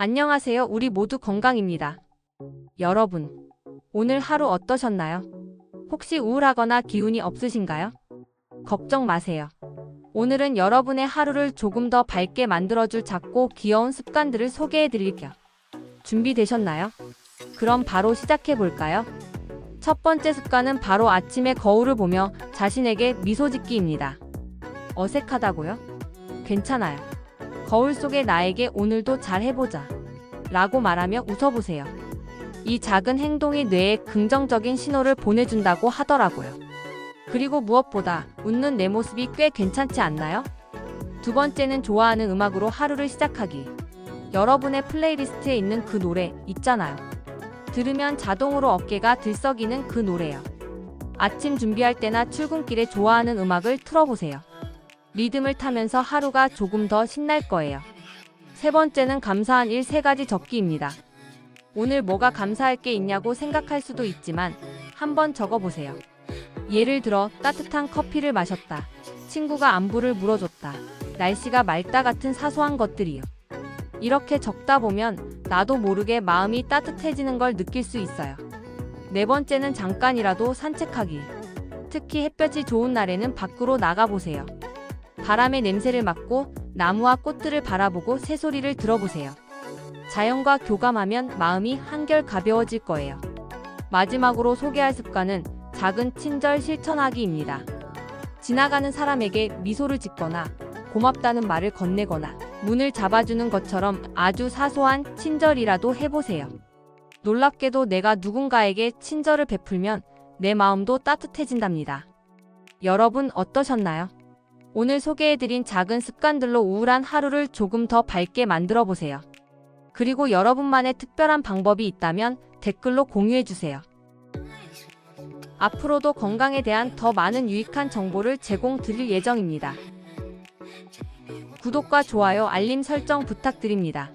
안녕하세요. 우리 모두 건강입니다. 여러분, 오늘 하루 어떠셨나요? 혹시 우울하거나 기운이 없으신가요? 걱정 마세요. 오늘은 여러분의 하루를 조금 더 밝게 만들어줄 작고 귀여운 습관들을 소개해 드릴게요. 준비되셨나요? 그럼 바로 시작해 볼까요? 첫 번째 습관은 바로 아침에 거울을 보며 자신에게 미소 짓기입니다. 어색하다고요? 괜찮아요. 거울 속의 나에게 오늘도 잘 해보자. 라고 말하며 웃어보세요. 이 작은 행동이 뇌에 긍정적인 신호를 보내준다고 하더라고요. 그리고 무엇보다 웃는 내 모습이 꽤 괜찮지 않나요? 두 번째는 좋아하는 음악으로 하루를 시작하기. 여러분의 플레이리스트에 있는 그 노래 있잖아요. 들으면 자동으로 어깨가 들썩이는 그 노래요. 아침 준비할 때나 출근길에 좋아하는 음악을 틀어보세요. 리듬을 타면서 하루가 조금 더 신날 거예요. 세 번째는 감사한 일 세 가지 적기입니다. 오늘 뭐가 감사할 게 있냐고 생각할 수도 있지만 한번 적어보세요. 예를 들어 따뜻한 커피를 마셨다. 친구가 안부를 물어줬다. 날씨가 맑다 같은 사소한 것들이요. 이렇게 적다 보면 나도 모르게 마음이 따뜻해지는 걸 느낄 수 있어요. 네 번째는 잠깐이라도 산책하기. 특히 햇볕이 좋은 날에는 밖으로 나가보세요. 바람의 냄새를 맡고 나무와 꽃들을 바라보고 새소리를 들어보세요. 자연과 교감하면 마음이 한결 가벼워질 거예요. 마지막으로 소개할 습관은 작은 친절 실천하기입니다. 지나가는 사람에게 미소를 짓거나 고맙다는 말을 건네거나 문을 잡아주는 것처럼 아주 사소한 친절이라도 해보세요. 놀랍게도 내가 누군가에게 친절을 베풀면 내 마음도 따뜻해진답니다. 여러분 어떠셨나요? 오늘 소개해드린 작은 습관들로 우울한 하루를 조금 더 밝게 만들어 보세요. 그리고 여러분만의 특별한 방법이 있다면 댓글로 공유해주세요. 앞으로도 건강에 대한 더 많은 유익한 정보를 제공 드릴 예정입니다. 구독과 좋아요, 알림 설정 부탁드립니다.